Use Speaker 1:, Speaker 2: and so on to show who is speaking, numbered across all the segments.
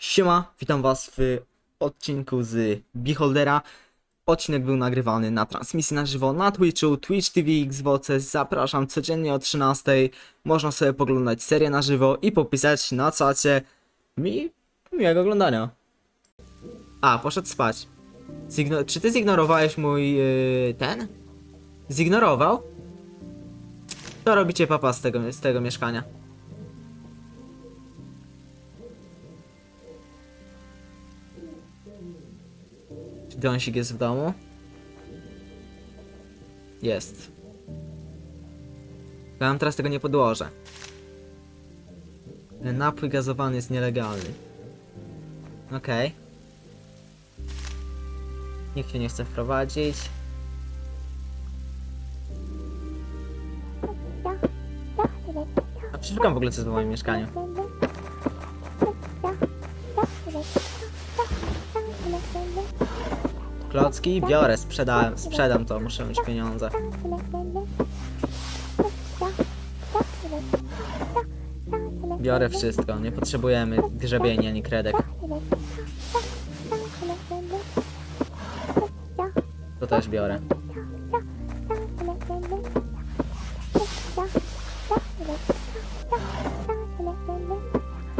Speaker 1: Siema, witam was w odcinku z Beholdera. Odcinek był nagrywany na transmisji na żywo na Twitchu, Twitch TV Xbox. Zapraszam codziennie o 13. Można sobie poglądać serię na żywo i popisać na czacie. Mi miłego oglądania. A, poszedł spać. Zigno czy ty zignorowałeś mój yy, ten? Zignorował? To robicie papa z tego, z tego mieszkania. Czy dąsik jest w domu? Jest. Ja wam teraz tego nie podłożę. Napój gazowany jest nielegalny. Okej. Nikt się nie chce wprowadzić. A przeszukam w ogóle co jest w moim mieszkaniu. Klocki biorę, sprzedałem, sprzedam to, muszę mieć pieniądze. Biorę wszystko, nie potrzebujemy grzebieni ani kredek. To też biorę.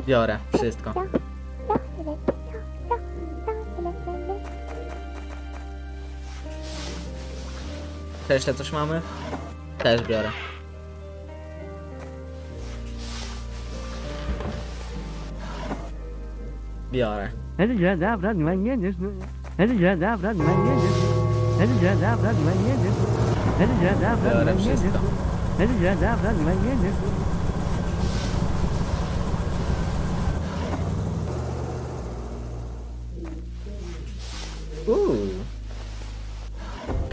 Speaker 1: Biorę wszystko. Jeszcze coś mamy? Też biorę. Biorę.
Speaker 2: Hadi gel daha bırak ben gelir. Hadi gel daha bırak ben gelir. Hadi gel daha bırak ben gelir.
Speaker 1: Hadi
Speaker 2: gel
Speaker 1: daha
Speaker 2: bırak ben gelir. Hadi gel
Speaker 1: daha bırak ben gelir.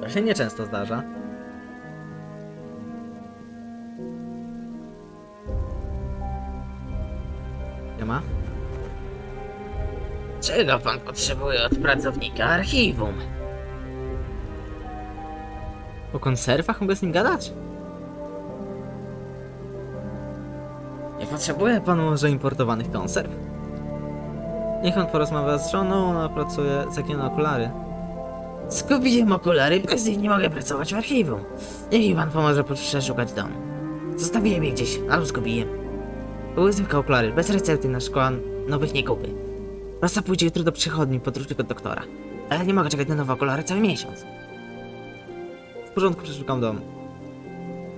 Speaker 1: To się nieczęsto zdarza. Nie ma? Czego pan potrzebuje od pracownika archiwum? O konserwach mogę z nim gadać? Nie potrzebuje pan może importowanych konserw? Niech pan porozmawia z żoną, ona pracuje z jakie na okulary. Zgubiłem okulary, bez nich nie mogę pracować w archiwum. Niech mi pan pomoże przeszukać dom. Zostawiłem je gdzieś, albo zgubiłem. Były zwykłe okulary, bez recepty na szkoła nowych nie kupię. Rasa pójdzie jutro do przychodni podróżnego doktora. Ale nie mogę czekać na nowe okulary cały miesiąc. W porządku, przeszukam dom.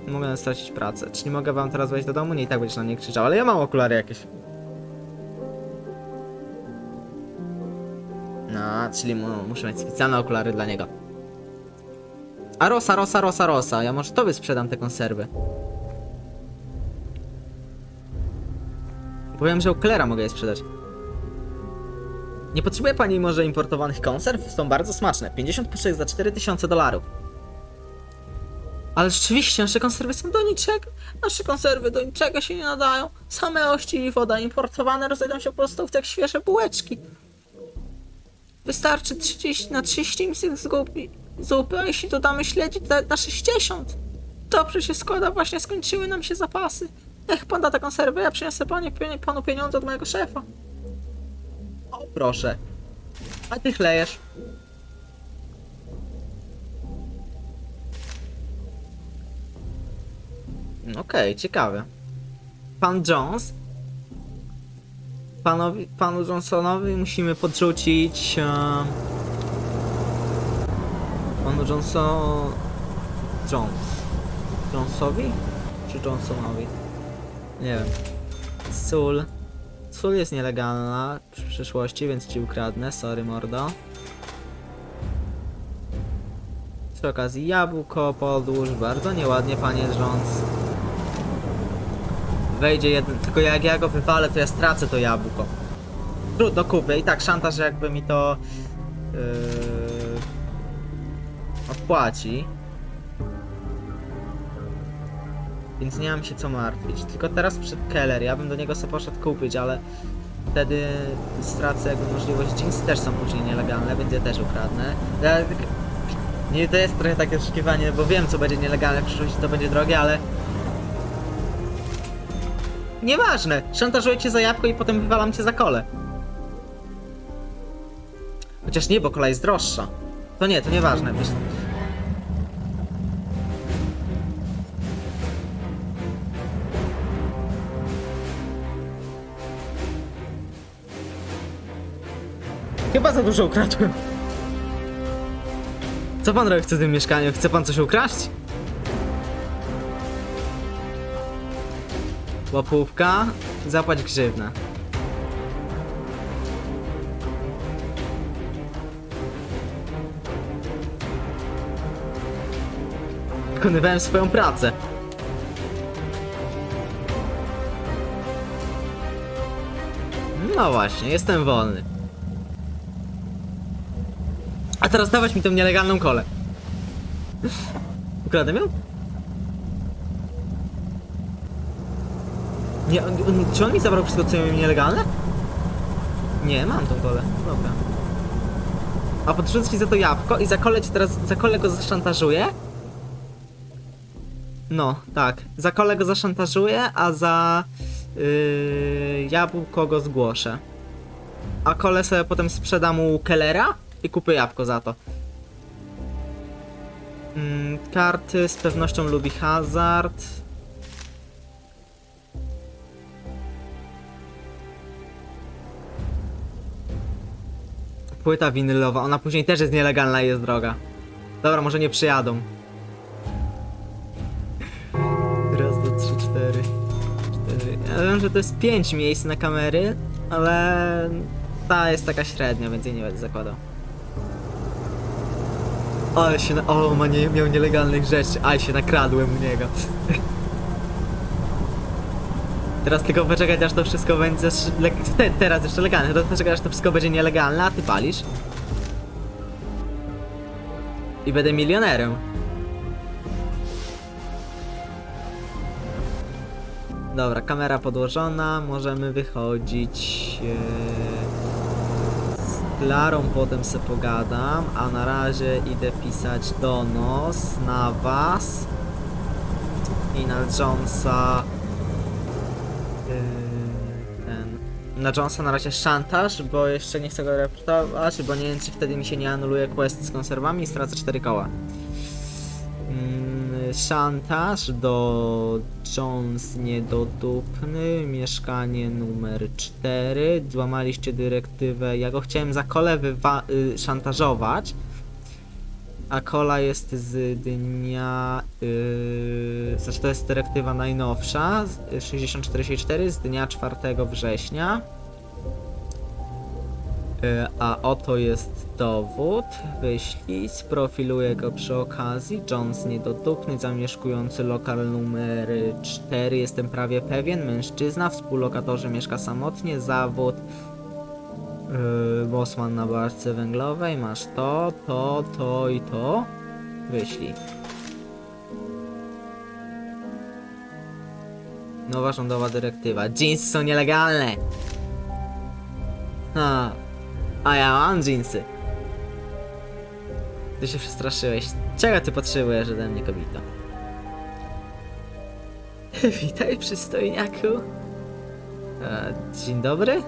Speaker 1: Mogę stracić pracę. Czy nie mogę wam teraz wejść do domu? Nie, i tak będziesz na mnie krzyczał, ale ja mam okulary jakieś. Czyli mu, muszę mieć specjalne okulary dla niego. A rosa, rosa, rosa, rosa. Ja może tobie sprzedam te konserwy. Powiem, że okulera mogę je sprzedać. Nie potrzebuje pani może importowanych konserw? Są bardzo smaczne. 50 puszek za 4000 dolarów. Ale rzeczywiście, nasze konserwy są do niczego. Nasze konserwy do niczego się nie nadają. Same ości i woda importowane rozejdą się po prostu jak świeże bułeczki. Wystarczy 30 na 30 misek zupy, a jeśli dodamy śledzi na 60. Dobrze się składa, właśnie skończyły nam się zapasy. Niech pan da tę konserwę, ja przyniosę panie, panu pieniądze od mojego szefa. O, proszę. A ty chlejesz. Okej, ciekawe. Pan Jones panowi, panu Johnsonowi musimy podrzucić. E, panu Johnson. Jones. Jonesowi? Czy Johnsonowi? Nie wiem. Sól. Sól jest nielegalna w przyszłości, więc ci ukradnę. Sorry, mordo. Przy okazji jabłko podłóż. Bardzo nieładnie, panie Jones. Wejdzie jeden, tylko jak ja go wywalę, to ja stracę to jabłko. Trudno kupię. I tak szantaż jakby mi to yy, odpłaci. Więc nie mam się co martwić. Tylko teraz przed Keller, ja bym do niego sobie poszedł kupić, ale wtedy stracę jakby możliwość. Jeansy też są później nielegalne, więc też ukradnę. Ja, tak- nie, to jest trochę takie oszukiwanie, bo wiem co będzie nielegalne w przyszłości, to będzie drogie, ale... Nieważne, szantażuję cię za jabłko i potem wywalam cię za kole. Chociaż nie, bo kola jest droższa. To nie, to nieważne. Wiesz, Chyba za dużo ukradłem. Co pan robi w tym mieszkaniu? Chce pan coś ukraść? Łapówka, zapłać grzywnę. Wykonywałem swoją pracę. No właśnie, jestem wolny. A teraz dawać mi tą nielegalną kolę. Ukradłem ją? Nie, on, czy on mi zabrał wszystko, co miałem nielegalne? Nie, mam tą kolę. Dobra. A podrzucę ci za to jabłko i za kolę ci teraz, za kolę go zaszantażuję? No, tak. Za kolę go zaszantażuję, a za yy, jabłko go zgłoszę. A kolę sobie potem sprzedam u Kellera i kupię jabłko za to. Mm, karty z pewnością lubi hazard. Płyta winylowa, ona później też jest nielegalna i jest droga. Dobra, może nie przyjadą. Raz, dwa, trzy, cztery. cztery. Ja wiem, że to jest pięć miejsc na kamery, ale ta jest taka średnia, więc jej nie będę zakładał. Ale się na... O, ma nie, miał nielegalnych rzeczy, ale się nakradłem u niego. Teraz tylko poczekać aż to wszystko będzie... Te, teraz jeszcze legalne, teraz poczekać aż to wszystko będzie nielegalne, a ty palisz. I będę milionerem. Dobra, kamera podłożona, możemy wychodzić. e, Z Klarą potem se pogadam, a na razie idę pisać donos na was i na Jonesa. Na Jonesa na razie szantaż, bo jeszcze nie chcę go reportować, bo nie wiem czy wtedy mi się nie anuluje quest z konserwami i stracę 4 koła. Mm, szantaż do Jones niedodupny, mieszkanie numer 4. Złamaliście dyrektywę. Ja go chciałem za kole y, szantażować. A kola jest z dnia. Yy, znaczy, to jest dyrektywa najnowsza, z- 6464 z dnia 4 września. E, A oto jest dowód. Wyślij, sprofiluję go przy okazji. Jones niedodupny, zamieszkujący lokal numer 4, jestem prawie pewien. Mężczyzna, współlokatorze mieszka samotnie, zawód. Yy, Bosman na barce węglowej, masz to, to, to i to. Wyślij. Nowa rządowa dyrektywa. Jeansy są nielegalne! Ha, a ja mam jeansy. Ty się przestraszyłeś. Czego ty potrzebujesz ode mnie, kobito? Witaj, przystojniaku. Dzień dobry.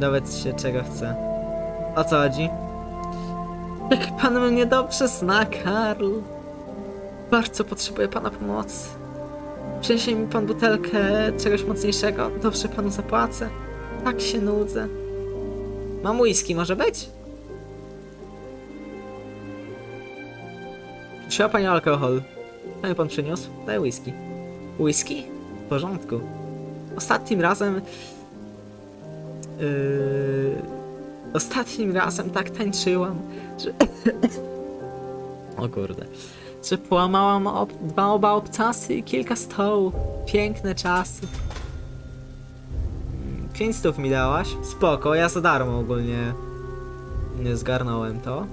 Speaker 1: Dowiedz się, czego chce. O co chodzi? Jak pan mnie dobrze zna, Karl. Bardzo potrzebuję pana pomocy. Przyniesie mi pan butelkę czegoś mocniejszego? Dobrze panu zapłacę. Tak się nudzę. Mam whisky, może być? Trzeba pani alkohol. Co mi pan przyniósł? Daj whisky. Whisky? W porządku. Ostatnim razem... Yy... Ostatnim razem tak tańczyłam, że... o kurde. Że połamałam ob... dwa oba obcasy i kilka stołów. Piękne czasy. 500 mi dałaś? Spoko, ja za darmo ogólnie nie zgarnąłem to.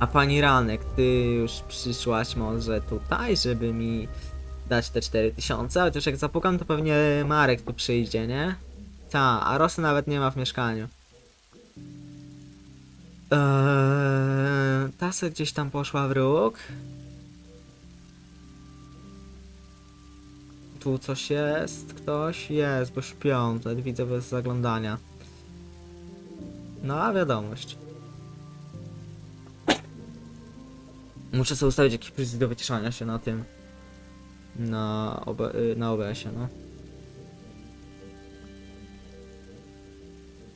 Speaker 1: A pani Ranek, ty już przyszłaś może tutaj, żeby mi dać te 4000, chociaż jak zapukam, to pewnie Marek tu przyjdzie, nie? Ta, a Rosy nawet nie ma w mieszkaniu. Eee, ta se gdzieś tam poszła w róg. Tu coś jest, ktoś jest, bo śpią, to widzę bez zaglądania. No a wiadomość. Muszę sobie ustawić jakiś przycisk do wyciszania się na tym. Na, OB, na OBS-ie, no.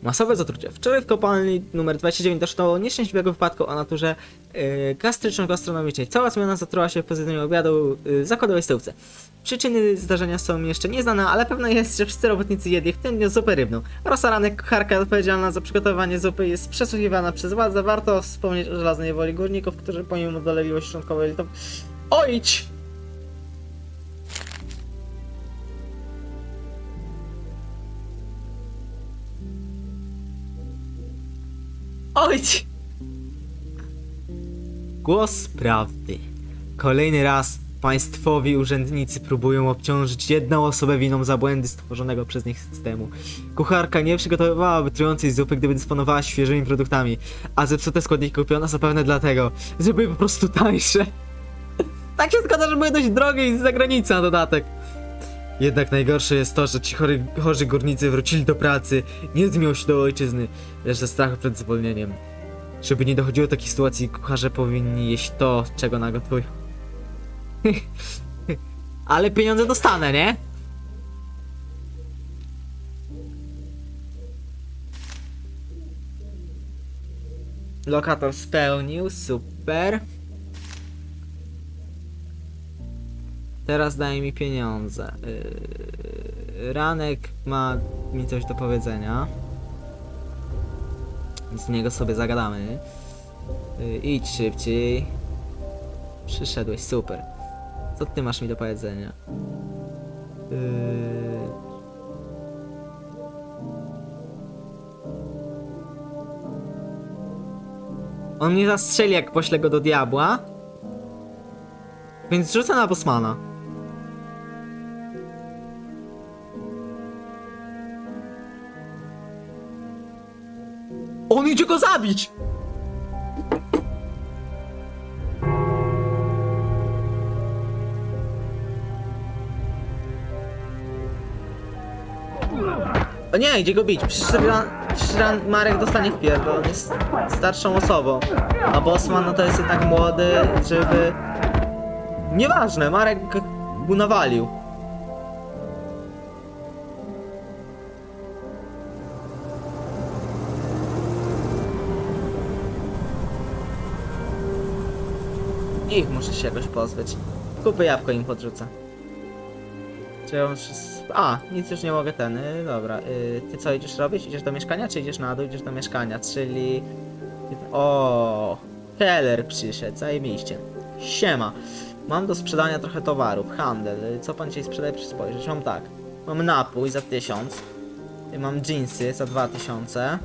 Speaker 1: Masowe zatrucie. Wczoraj w kopalni numer 29 doszło do nieszczęśliwego wypadku o naturze yy, gastryczno-gastronomicznej. Cała zmiana zatruła się w pozytywnym obiadu yy, zakładowej stołówce. Przyczyny zdarzenia są jeszcze nieznane, ale pewne jest, że wszyscy robotnicy jedli w tym dniu zupę rybną. Rosa Ranek, kucharka odpowiedzialna za przygotowanie zupy, jest przesłuchiwana przez władzę. Warto wspomnieć o żelaznej woli górników, którzy pomimo dolegliwości szczątkowej to... Ojdź! Ojdź! Głos prawdy. Kolejny raz państwowi urzędnicy próbują obciążyć jedną osobę winą za błędy stworzonego przez nich systemu. Kucharka nie przygotowywałaby trującej zupy, gdyby dysponowała świeżymi produktami, a zepsute składniki kupiono zapewne dlatego, że były po prostu tańsze. tak się składa, że były dość drogie i z zagranicy na dodatek. Jednak najgorsze jest to, że ci chory, chorzy górnicy wrócili do pracy nie z miłości do ojczyzny, lecz ze strachu przed zwolnieniem. Żeby nie dochodziło do takiej sytuacji, kucharze powinni jeść to, czego nagotują. Ale pieniądze dostanę, nie? Lokator spełnił, super. Teraz daj mi pieniądze. Yy, Ranek ma mi coś do powiedzenia. Z niego sobie zagadamy. Yy, idź szybciej. Przyszedłeś, super. Co ty masz mi do powiedzenia? Yy... On mnie zastrzeli, jak poślę go do diabła. Więc rzucę na Bosmana. On idzie go zabić! O nie, idzie go bić. Przecież Marek dostanie w pierdol. On jest starszą osobą. A Bosman no to jest jednak młody, żywy. Nieważne, Marek go nawalił. Ich muszę się jakoś pozbyć. Kupy jabłko im podrzucę. Czy ja muszę... A, nic już nie mogę ten, y, dobra. Y, ty co idziesz robić? Idziesz do mieszkania, czy idziesz na dół? Idziesz do mieszkania, czyli... O, Keller przyszedł, zajebiście. Siema. Mam do sprzedania trochę towarów, handel. Y, Co pan dzisiaj sprzedaje? Proszę spojrzeć. Mam tak. Mam napój za 1000. Y, Mam jeansy za 2000.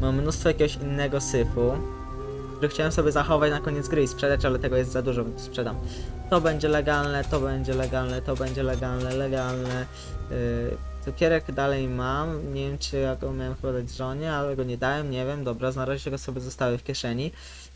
Speaker 1: Mam mnóstwo jakiegoś innego syfu który chciałem sobie zachować na koniec gry i sprzedać, ale tego jest za dużo, więc sprzedam. To będzie legalne, to będzie legalne, to będzie legalne, legalne. Yy, cukierek dalej mam, nie wiem czy ja go miałem chyba dać żonie, ale go nie dałem, nie wiem, dobra, na razie go sobie zostawię w kieszeni.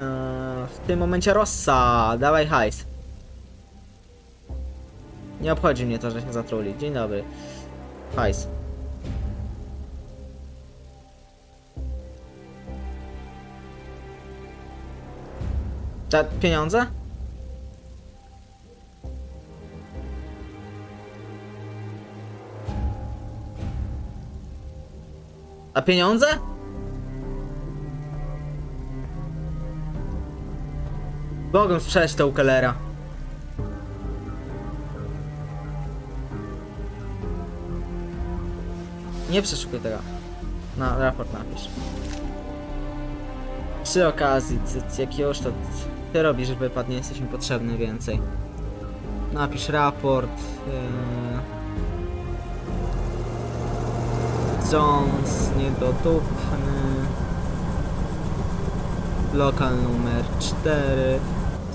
Speaker 1: Eee, w tym momencie Rossa, dawaj hajs. Nie obchodzi mnie to, że się zatruli. Dzień dobry. Hajs. Te pieniądze? A pieniądze? Mogę sprzedać to u Kellera. Nie przeszukuj tego. Na raport napisz. Przy okazji, jakiegoś to ty robisz wypad, nie jesteś mi potrzebny więcej. Napisz raport. Yy... Jones niedotupny. Lokal numer 4.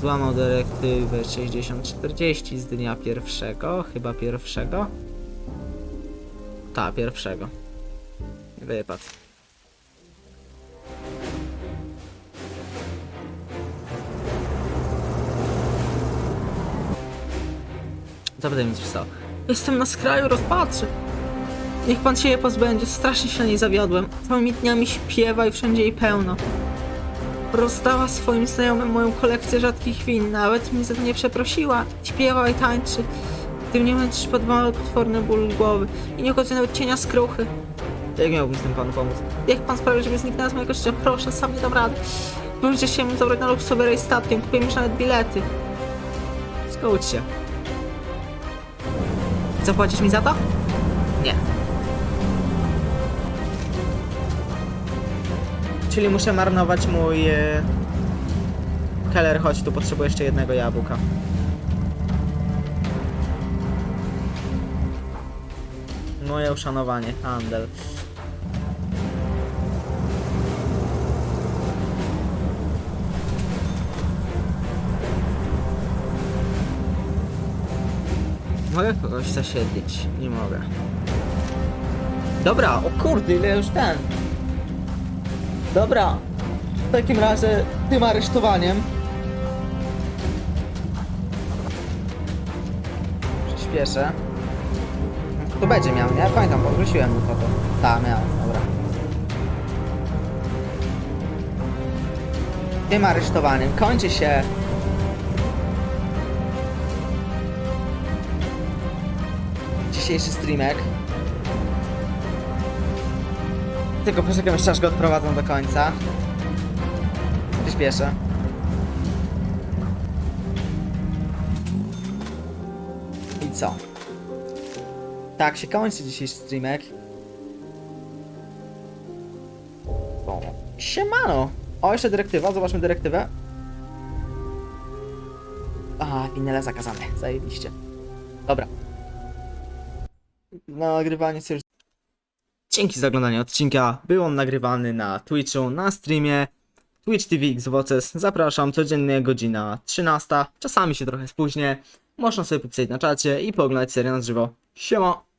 Speaker 1: Złamał dyrektywę 6040 z dnia pierwszego, chyba pierwszego. Ta, pierwszego. Wypad. Zapytaj mi coś stało. Jestem na skraju rozpaczy. Niech pan się je pozbędzie, strasznie się na niej zawiodłem. Całymi dniami śpiewa i wszędzie jej pełno. Rozdała swoim znajomym moją kolekcję rzadkich win, nawet mnie za to nie przeprosiła. Śpiewa i tańczy. Gdy mnie męczysz pod potworny ból głowy i nie chodzę nawet cienia skruchy. Jak miałbym z tym panu pomóc? Jak pan sprawi, żeby zniknęła z mojego życia? Proszę, sam nie dam rady. Możecie się zabrać na luksusowy rejs statkiem, kupiłem już nawet bilety. Zgódź się. Zapłacisz mi za to? Czyli muszę marnować mój... E... Keller, chodź, tu potrzebuję jeszcze jednego jabłka. Moje uszanowanie, handel. Mogę kogoś zasiedlić? Nie mogę. Dobra, o kurde, ile już ten. Dobra. W takim razie tym aresztowaniem. Przyspieszę. To będzie miał, nie? Pamiętam, powróciłem mu to. Tak, miał, dobra. Tym aresztowaniem kończy się dzisiejszy streamek. Tylko poczekam jeszcze aż go odprowadzą do końca. Przyspieszę. I co? Tak się kończy dzisiejszy streamek. O, siemano! O, jeszcze dyrektywa, zobaczmy dyrektywę. A, winele zakazane, zajebiście. Dobra. Nagrywanie sobie Dzięki za oglądanie odcinka. Był on nagrywany na Twitchu, na streamie. Twitch TV Xboxes. Zapraszam codziennie godzina 13. Czasami się trochę spóźnię. Można sobie popisać na czacie i pooglądać serię na żywo. Siema!